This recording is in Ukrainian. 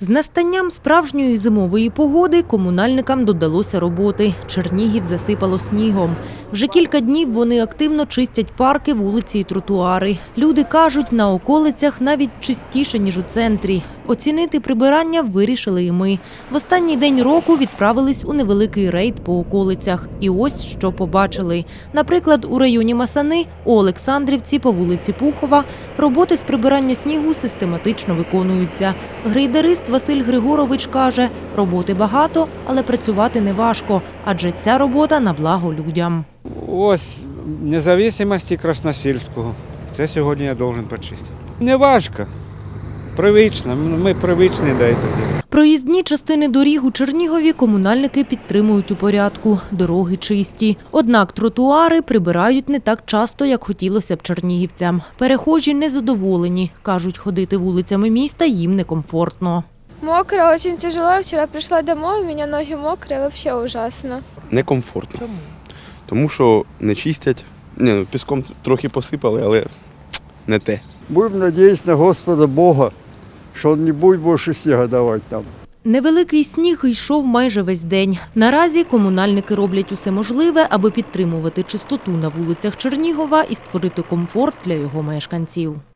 З настанням справжньої зимової погоди комунальникам додалося роботи. Чернігів засипало снігом. Вже кілька днів вони активно чистять парки, вулиці і тротуари. Люди кажуть, на околицях навіть чистіше, ніж у центрі. Оцінити прибирання вирішили і ми. В останній день року відправились у невеликий рейд по околицях. І ось що побачили. Наприклад, у районі Масани, у Олександрівці по вулиці Пухова роботи з прибирання снігу систематично виконуються. Грейдерист Василь Григорович каже, роботи багато, але працювати не важко, адже ця робота на благо людям. Ось незалежності Красносільського. Це сьогодні я должен почистити. Не важко. Привично. Ми привичні до цього. Проїзні частини доріг у Чернігові комунальники підтримують у порядку. Дороги чисті. Однак тротуари прибирають не так часто, як хотілося б чернігівцям. Перехожі незадоволені. Кажуть, ходити вулицями міста їм некомфортно. Мокро, очень тяжело. Вчера пришла домой, у меня ноги мокрые, вообще ужасно. некомфортно. Тому що не чистять. Ні, ну, піском трохи посипали, але не те. Будем надеяться на Господа Бога, что Он не будет больше снега давать нам. Невеликий сніг йшов майже весь день. Наразі комунальники роблять усе можливе, аби підтримувати чистоту на вулицях Чернігова і створити комфорт для його мешканців.